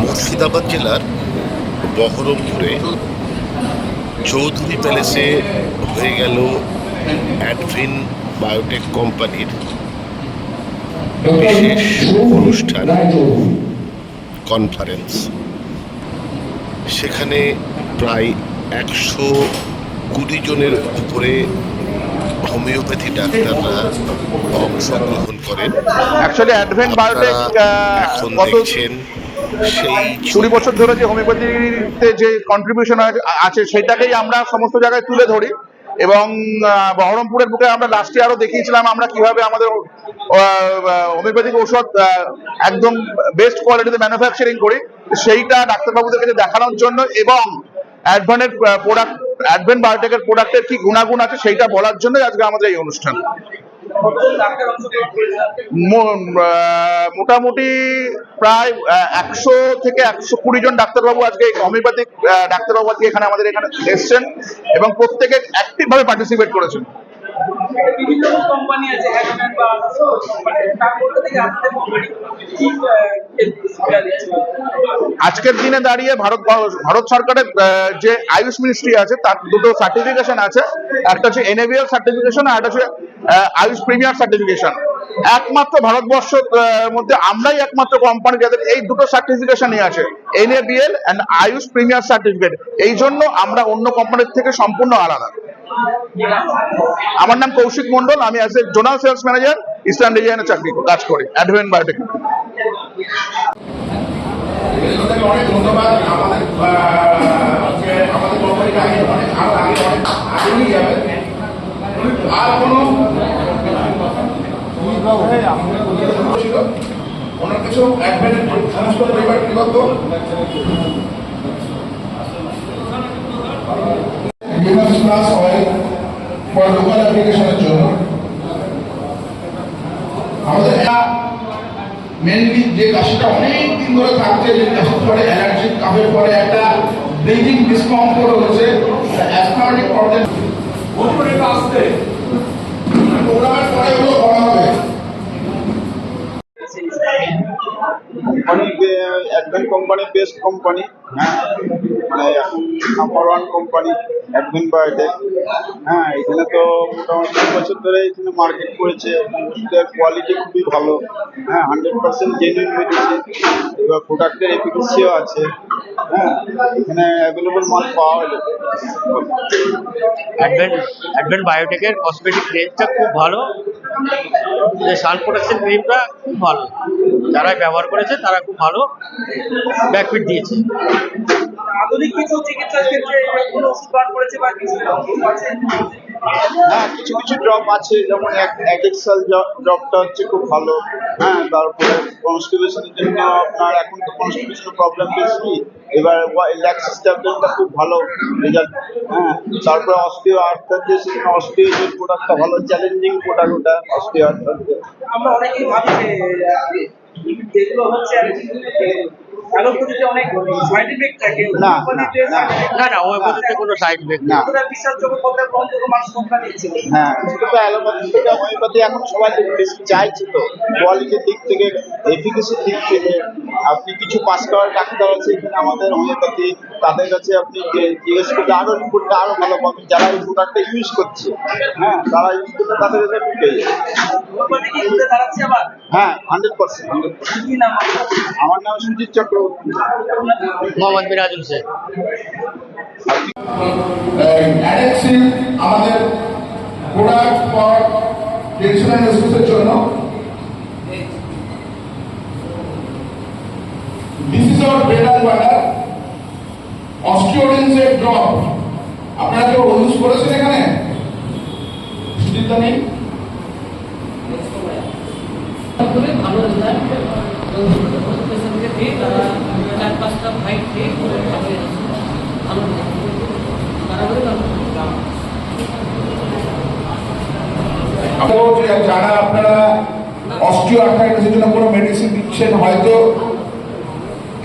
মুর্শিদাবাদ জেলার বহরমপুরে চৌধুরী প্যালেসে হয়ে গেল অ্যাডভিন বায়োটেক কোম্পানির বিশেষ অনুষ্ঠান কনফারেন্স সেখানে প্রায় একশো কুড়ি জনের উপরে হোমিওপ্যাথি ডাক্তাররা অংশগ্রহণ করেন। এখন দেখছেন সেই কুড়ি বছর ধরে যে হোমিওপ্যাথিতে যে কন্ট্রিবিউশন আছে, সেটাকেই আমরা সমস্ত জায়গায় তুলে ধরি এবং বহরমপুরের বুকে আমরা লাস্ট ইয়ারও দেখিয়েছিলাম আমরা কীভাবে আমাদের হোমিওপ্যাথিক ঔষধ একদম বেস্ট কোয়ালিটিতে ম্যানুফ্যাকচারিং করি। সেইটা ডাক্তারবাবুদের কাছে দেখানোর জন্য এবং অ্যাডভেন্টের প্রোডাক্ট অ্যাডভেন্ট বায়োটেকের প্রোডাক্টের কি গুণাগুণ আছে, সেইটা বলার জন্য আজকে আমাদের এই অনুষ্ঠান। মোটামুটি প্রায় একশো থেকে একশো কুড়ি জন ডাক্তারবাবু আজকে হোমিওপ্যাথিক ডাক্তারবাবু আজকে এখানে আমাদের এখানে এসছেন এবং প্রত্যেকে অ্যাক্টিভ ভাবে পার্টিসিপেট করেছেন। বিভিন্ন কোম্পানি আছে আজকের দিনে দাঁড়িয়ে ভারত ভারত সরকারের যে আয়ুষ মিনিস্ট্রি আছে, তার দুটো সার্টিফিকেশন আছে। একটা হচ্ছে এনএবিএল সার্টিফিকেশন আর একটা হচ্ছে আয়ুষ প্রিমিয়ার সার্টিফিকেশন একমাত্র ভারতবর্ষ মধ্যে আমরাই একমাত্র কোম্পানি যাদের এই দুটো সার্টিফিকেশনই আছে। NABL and AYUSH premier certificate এই জন্য আমরা অন্য কোম্পানির থেকে সম্পূর্ণ আলাদা। আমার নাম কৌশিক মন্ডল আমি as a zonal sales manager, eastern রিজিয়নে চাকরি কাজ করি, অ্যাডভেন বায়োটেক। অনেক ফর লোকাল অ্যাপ্লিকেশনের জন্য। আমাদের মেনলি যে কাশিটা অনেক ধরে থাকছে, যে কাশির পরে অ্যালার্জি কাফের পরে একটা ব্রিদিং ডিসকমফোর্ট হচ্ছে অ্যাসমাটিক প্রবলেম প্রোগ্রামের পরে ওগুলো করা হবে। অনেক অ্যাডভেন্ট কোম্পানি বেস্ট কোম্পানি মানে এখন number one company Advent biotech হ্যাঁ এখানে তো মোটামুটি দু বছর ধরে এখানে মার্কেট করেছে কোয়ালিটি খুবই ভালো। হ্যাঁ হান্ড্রেড পার্সেন্ট জেনুইন মেডিসিন এবার প্রোডাক্টের এফিকেসিও আছে। হ্যাঁ এখানে অ্যাভেলেবল মাল পাওয়া যাবে। অ্যাডভেন্ট বায়োটেকের কসমেটিক রেঞ্জটা খুব ভালো। যে সান প্রোটেকশন ক্রিমটা খুব ভালো। যারা ব্যবহার করেছে তারা খুব ভালো। ব্যাকফিট দিয়েছে। আধুনিক কিছু চিকিৎসার ক্ষেত্রে কোনো ওষুধ বার করেছে বা কিছু আছে হ্যাঁ কিছু কিছু ড্রপ আছে যেমন অ্যাডেক্সাল ড্রপটা হচ্ছে খুব ভালো। হ্যাঁ তারপরে কনস্টিপেশনের জন্য আপনার এখন তো কনস্টিপেশনের প্রবলেম বেশি। এবার ল্যাক্সিস ট্যাবলেটটা খুব ভালো রেজাল্ট হ্যাঁ তারপরে অস্টিও আর্থার সেখানে অস্টিও যে প্রোডাক্টটা ভালো চ্যালেঞ্জিং প্রোডাক্ট ওটা অস্টিও আমরা অনেকেই ভাবি যেগুলো হচ্ছে না, না, না। হোমিওপ্যাথিতে কোনো সাইড ইফেক্ট না। হ্যাঁ সেটা তো হোমিওপ্যাথি এখন সবাই বেশি চাইছে তো। কোয়ালিটির দিক থেকে এফিকেসির দিক থেকে আপনি কিছু পাস করার ডাক্তার আছে এখানে আমাদের হোমিওপ্যাথি তাদের কাছে আপনি জিজ্ঞেস করলে আরও রিপোর্টটা আরও ভালো পাবেন। যারা এই প্রোডাক্টটা ইউজ করছে হ্যাঁ তারা ইউজ করলে তাদের কাছে হ্যাঁ হান্ড্রেড পার্সেন্ট? আমার নাম সুজিত চক্রবর্তী মোহাম্মদ মিরাজুল শেখ অ্যাডেক্সিল আমাদের প্রোডাক্ট ফর টেনশন ডিসিজের জন্য। This is our bread and butter অস্টিওডিনসের drop আপনারা কেউ ইউজ করেছেন এখানে? নেই ভালো দিয়ে তারা চার পাঁচটা ফাইট করে ভালো তারা বলে যারা আপনারা জন্য কোনো মেডিসিন দিচ্ছেন হয়তো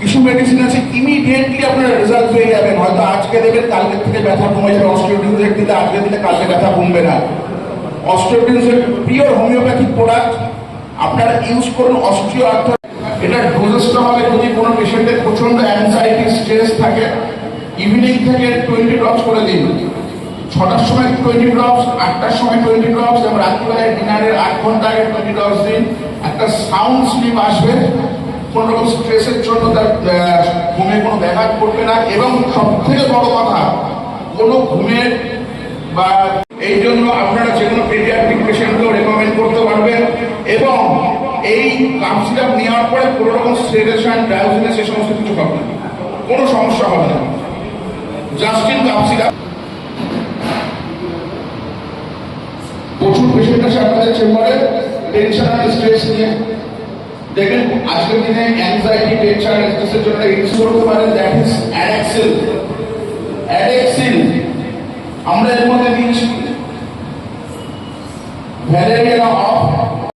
কিছু মেডিসিন আছে ইমিডিয়েটলি আপনারা রেজাল্ট পেয়ে যাবেন হয়তো আজকে দেবেন কালকে থেকে ব্যথা কমে যাবে অস্টিওডিনসের দিলে আজকে দিলে কালকে ব্যথা কমবে না অস্টিওডিনসের পিওর হোমিওপ্যাথিক প্রোডাক্ট আপনারা ইউজ করুন আর্থাইটিস এটা ডোজেসটা হবে যদি কোনো পেশেন্টের প্রচণ্ড অ্যাংজাইটি স্ট্রেস থাকে ইভিনিং থেকে টোয়েন্টি ড্রপস করে দিন। ছটার সময় টোয়েন্টি ড্রপস আটটার সময় টোয়েন্টি ড্রপস এবং রাত্রিবেলায় ডিনারের আট ঘণ্টা আগে টোয়েন্টি ড্রপস দিন। একটা সাউন্ড স্লিপ আসবে, কোনো রকম স্ট্রেসের জন্য তার ঘুমে কোনো ব্যাঘাত করবে না। এবং সব থেকে বড় কথা, কোনো ঘুমের বা এই জন্য আপনারা যে কোনো পেডিয়াট্রিক পেশেন্টকেও রেকমেন্ড করতে পারবেন। এবং এই কাপ সিরাপ নেওয়ার পরে কোনো রকম সেডেশন ডায়োজিনেস এই সমস্ত কিছু হবে না। কোনো সমস্যা হবে না। জাস্টিন কাপ সিরাপ প্রচুর পেশেন্ট আপনাদের চেম্বারে টেনশন আর স্ট্রেস নিয়ে। দেখেন, আজকের দিনে অ্যাংজাইটি টেনশন স্ট্রেসের জন্য ইউজ করতে পারেন দ্যাট ইজ অ্যাডেক্সিল অ্যাডেক্সিল আমরা এর মধ্যে দিচ্ছি ভ্যালেরিয়া